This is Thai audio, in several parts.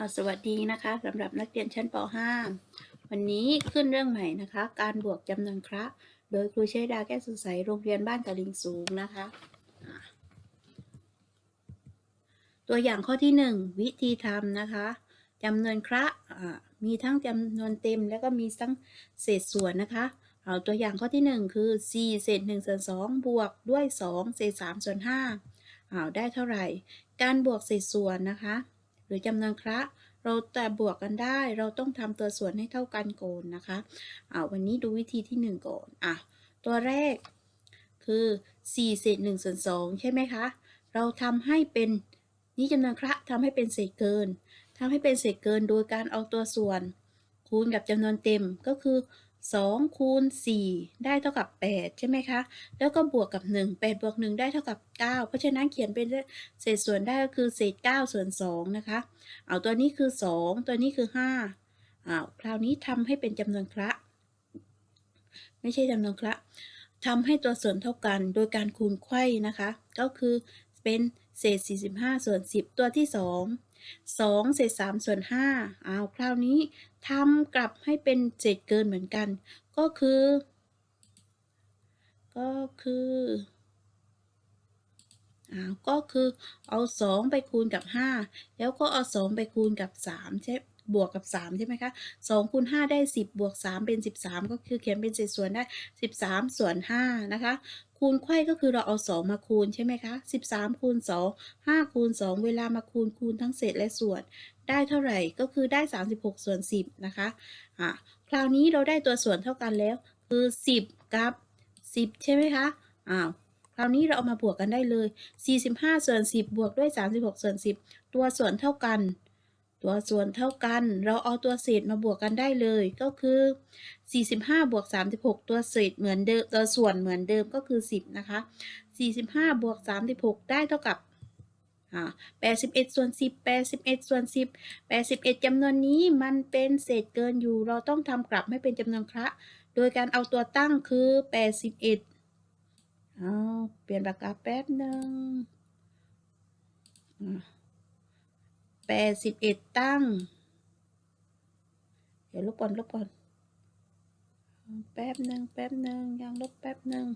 ค่ะสวัสดีนะคะสำหรับนักเรียนชั้นป .5 วันนี้ขึ้นเรื่องใหม่นะคะ การบวกจำนวนคระโดยครูเชดาแก้วสุขใสโรงเรียนบ้านตะลิงสูงนะคะ ตัวอย่างข้อที่ 1 วิธีทำนะคะจำนวนคระมีทั้งจำนวนเต็มแล้วก็มีทั้งเศษส่วนนะคะเอาตัวอย่างข้อที่ 1 คือ 4 เศษ1ส่วน2บวกด้วย 2 เศษ3ส่วน5อ้าได้เท่าไหร่ การบวกเศษส่วนนะคะ หรือจำนวนคระเราแต่บวกกันได้ เราต้องทำตัวส่วนให้เท่ากันก่อนนะคะอ่าวันนี้ดูวิธีที่ 1 ก่อนอะตัวแรกคือ4เศษ1ส่วน2ใช่ไหมคะ เราทำให้เป็นนี่จำนวนคระทำให้เป็นเศษเกินทำให้เป็นเศษเกินโดยการเอาตัวส่วน คูณกับจำนวนเต็มก็คือ 2คูณ4ได้เท่ากับ 8 ใช่ไหมคะ แล้วก็บวกกับ 1 8 บวก 1 ได้เท่ากับ 9 เพราะฉะนั้นเขียนเป็นเศษส่วนได้ก็คือเศษ 9 ส่วน 2 นะคะ เอาตัวนี้คือ 2 ตัวนี้คือ5อ้าวคราวนี้ทำให้เป็นจำนวนคระไม่ใช่จำนวนคระทำให้ตัวส่วนเท่ากันโดยการคูณไขว้นะคะ ก็คือเป็น เศษ 45 ส่วน 10 ตัวที่ 2 2 เศษ 3 ส่วน5อ้าคราวนี้ทำกลับให้เป็นเศษเกินเหมือนกัน ก็คือ ก็คืออ้าวก็คือเอา 2 ไปคูณกับ 5 แล้วก็เอา 2 ไปคูณกับ 3 ใช่ บวกกับ 3 ใช่ไหมคะ2คูณ5ได้ 10 บวก 3 เป็น 13 ก็คือเขียนเป็นเศษส่วนได้ 13 ส่วน 5 นะคะ คูณไขว้ก็คือเราเอา 2 มาคูณใช่ไหมคะ 13 คูณ 2 5 คูณ 2 เวลามาคูณคูณทั้งเศษและส่วน ได้เท่าไหร่ก็คือได้ 36 ส่วน 10 นะคะอะคราวนี้เราได้ตัวส่วนเท่ากันแล้ว คือ 10 กับ 10 ใช่ไหมคะอ้าวคราวนี้เราเอามาบวกกันได้เลย 45 ส่วน 10 บวกด้วย 36 ส่วน 10 ตัวส่วนเท่ากัน ตัวส่วนเท่ากัน เราเอาตัวเศษมาบวกกันได้เลย ก็คือ 45 บวก 36 ตัวเศษเหมือนเดิม ตัวส่วนเหมือนเดิมก็คือ 10 นะคะ 45 บวก 36 ได้เท่ากับอ่า81 ส่วน 10 81 ส่วน 10 81จำนวนนี้มันเป็นเศษเกินอยู่ เราต้องทำกลับให้เป็นจำนวนคระ โดยการเอาตัวตั้งคือ 81เอาเปลี่ยนปากกาแป๊บหนึ่ง แปดสิบเอ็ดตั้ง เดี๋ยวลบก่อนลบก่อน แป๊บหนึ่งแป๊บหนึ่งยังลบแป๊บหนึ่ง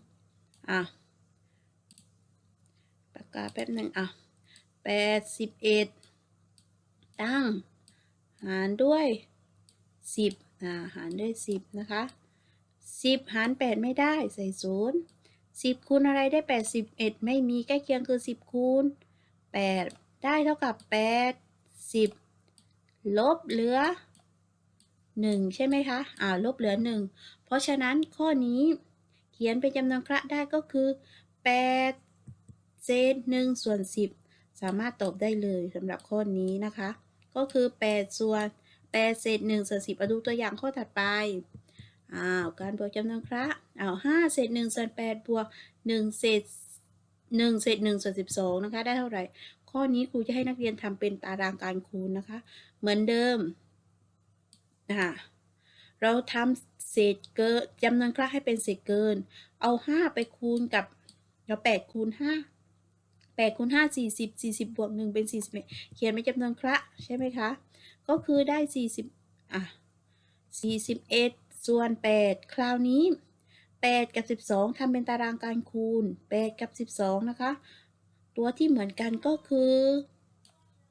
อะปากกาแป๊บหนึ่งอะแปดสิบเอ็ดตั้ง หารด้วยสิบอ่าหารด้วยสิบนะคะสิบหารแปดไม่ได้ใส่ศูนย์สิบคูณอะไรได้แปดสิบเอ็ดไม่มีใกล้เคียงคือสิบคูณแปดได้เท่ากับแปด สิบลบเหลือหนึ่งใช่ไหมคะ อ่า ลบเหลือหนึ่งเพราะฉะนั้นข้อนี้เขียนเป็นจำนวนคระได้ก็คือแปดเศษหนึ่งส่วนสิบสามารถตอบได้เลยสำหรับข้อนี้นะคะ ก็คือแปดส่วนแปดเศษหนึ่งส่วนสิบมาดูตัวอย่างข้อถัดไปอ้าวการบวกจำนวนคระอ้าวห้าเศษหนึ่งส่วนแปดบวกหนึ่งเศษหนึ่งเศษหนึ่งส่วนสิบสองนะคะ ได้เท่าไหร่ ข้อนี้ครูจะให้นักเรียนทำเป็นตารางการคูณนะคะ เหมือนเดิมนะคะเราทำเศษเกินจำนวนคระให้เป็นเศษเกิน เอาห้าไปคูณกับเราแปดคูณห้าแปดคูณห้าสี่สิบสี่สิบบวกหนึ่งเป็นสี่สิบเอ็ดเขียนเป็นจำนวนคระใช่ไหมคะ ก็คือได้สี่สิบอะสี่สิบเอ็ดส่วนแปดคราวนี้แปดกับสิบสองทำเป็นตารางการคูณแปดกับสิบสองนะคะ ตัวที่เหมือนกันก็คือ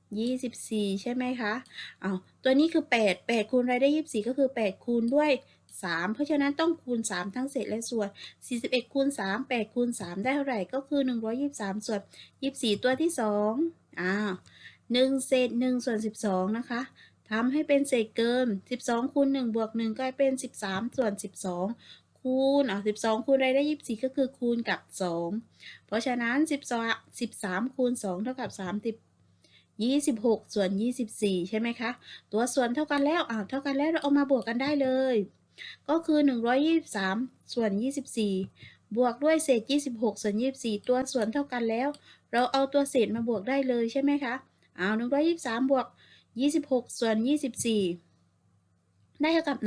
24ใช่ไหมคะเอาตัวนี้คือ8 8คูณอะไรได้24ก็คือ8คูณด้วย3เพราะฉะนั้นต้องคูณ3ทั้งเศษและส่วน41คูณ3 8คูณ3ได้เท่าไหร่ก็คือ123ส่วน24ตัวที่2อ้าว1เศษ1ส่วน12นะคะทำให้เป็นเศษเกิน 12คูณ1บวก1กลายเป็น 13 ส่วน 12 คูณเอาสิบสองคูณอะไรได้ยี่สิบสี่ก็คือคูณกับสองเพราะฉะนั้นสิบสองสิบสามคูณสองเท่ากับสามสิบยี่สิบหกส่วนยี่สิบสี่ใช่ไหมคะ ตัวส่วนเท่ากันแล้วอ้าเท่ากันแล้วเราเอามาบวกกันได้เลย ก็คือหนึ่งร้อยยี่สิบสามส่วนยี่สิบสี่บวกด้วยเศษยี่สิบหกส่วนยี่สิบสี่ตัวส่วนเท่ากันแล้ว เราเอาตัวเศษมาบวกได้เลยใช่ไหมคะอ้าวหนึ่งร้อยยี่สิบสามบวกยี่สิบหกส่วนยี่สิบสี่ ได้เท่ากับ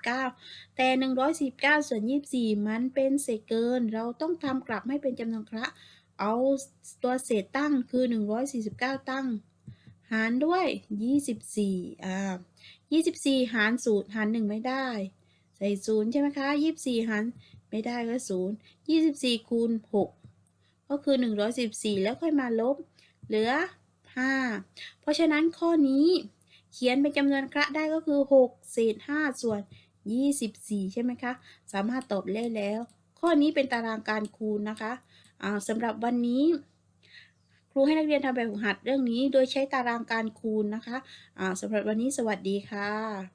149 แต่ 149 ส่วน 24 มันเป็นเศษเกิน เราต้องทำกลับให้เป็นจำนวนคระเอาตัวเศษตั้งคือ 149 ตั้งหหารด้วย 24 อ่า 24 หารศูนย์หารหนึ่งไม่ได้ ใส่ศูนย์ใช่ไหมคะ 24 หาร ไม่ได้ก็ศูนย์24 คูณ 6 ก็คือ 114 แล้วค่อยมาลบ เหลือ 5 เพราะฉะนั้นข้อนี้ เขียนเป็นจำนวนคระได้ก็คือ 6 เศษ 5 ส่วน 24 ใช่ไหมคะ สามารถตอบได้แล้ว ข้อนี้เป็นตารางการคูณนะคะสำหรับวันนี้ ครูให้นักเรียนทำแบบฝึกหัดเรื่องนี้ โดยใช้ตารางการคูณนะคะสำหรับวันนี้สวัสดีค่ะ